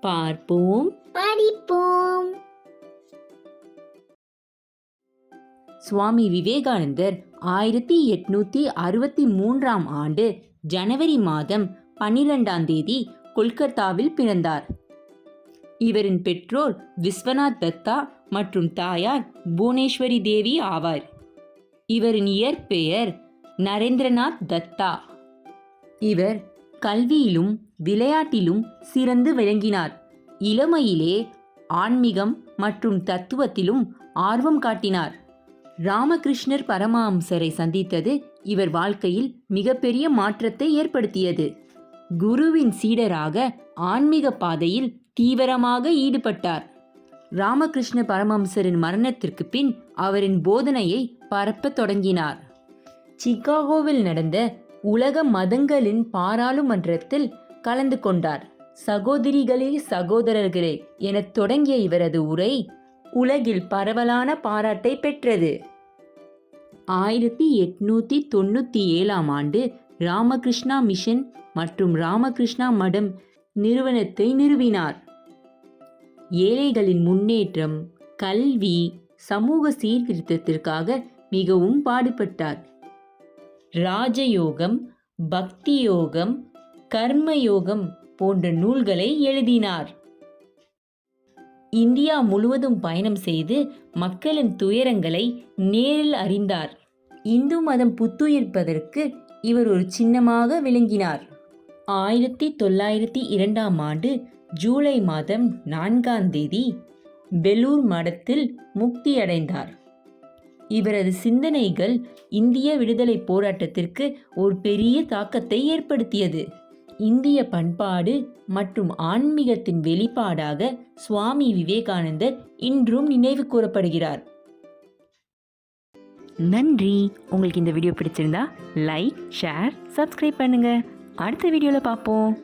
பார்ப்போம். படிப்போம். சுவாமி விவேகானந்தர் ஆயிரத்தி எட்நூத்தி அறுபத்தி மூன்றாம் ஆண்டு ஜனவரி மாதம் பன்னிரெண்டாம் தேதி கொல்கத்தாவில் பிறந்தார். இவரின் பெற்றோர் விஸ்வநாத் தத்தா மற்றும் தாயார் புவனேஸ்வரி தேவி ஆவார். இவரின் இயற்பெயர் நரேந்திரநாத் தத்தா. இவர் கல்வியிலும் விளையாட்டிலும் சிறந்து விளங்கினார். இளமையிலே ஆன்மீகம் மற்றும் தத்துவத்திலும் ஆர்வம் காட்டினார். ராமகிருஷ்ணர் பரமஹம்சரை சந்தித்தது இவர் வாழ்க்கையில் மிகப்பெரிய மாற்றத்தை ஏற்படுத்தியது. குருவின் சீடராக ஆன்மீக பாதையில் தீவிரமாக ஈடுபட்டார். ராமகிருஷ்ண பரமஹம்சரின் மரணத்திற்கு பின் அவரின் போதனையை பரப்பத் தொடங்கினார். சிகாகோவில் நடந்த உலக மதங்களின் பாராளுமன்றத்தில் கலந்து கொண்டார். சகோதரிகளே சகோதரர்களே எனத் தொடங்கிய இவரது உரை உலகில் பரவலான பாராட்டை பெற்றது. ஆயிரத்தி எட்நூத்தி தொண்ணூற்றி ஏழாம் ஆண்டு ராமகிருஷ்ணா மிஷன் மற்றும் ராமகிருஷ்ணா மடம் நிறுவனத்தை நிறுவினார். ஏழைகளின் முன்னேற்றம் கல்வி சமூக சீர்திருத்தத்திற்காக மிகவும் பாடுபட்டார். ராஜயோகம் பக்தி யோகம் கர்மயோகம் போன்ற நூல்களை எழுதினார். இந்தியா முழுவதும் பயணம் செய்து மக்களின் துயரங்களை நேரில் அறிந்தார். இந்து மதம் புத்துயிர்ப்பதற்கு இவர் ஒரு சின்னமாக விளங்கினார். ஆயிரத்தி தொள்ளாயிரத்தி இரண்டாம் ஆண்டு ஜூலை மாதம் நான்காம் தேதி பெலூர் மடத்தில் முக்தியடைந்தார். இவரது சிந்தனைகள் இந்திய விடுதலை போராட்டத்திற்கு ஒரு பெரிய தாக்கத்தை ஏற்படுத்தியது. இந்திய பண்பாடு மற்றும் ஆன்மீகத்தின் வெளிப்பாடாக சுவாமி விவேகானந்தர் இன்றும் நினைவு கூறப்படுகிறார். நன்றி. உங்களுக்கு இந்த வீடியோ பிடிச்சிருந்தா லைக் ஷேர் சப்ஸ்கிரைப் பண்ணுங்க. அடுத்த வீடியோவில் பார்ப்போம்.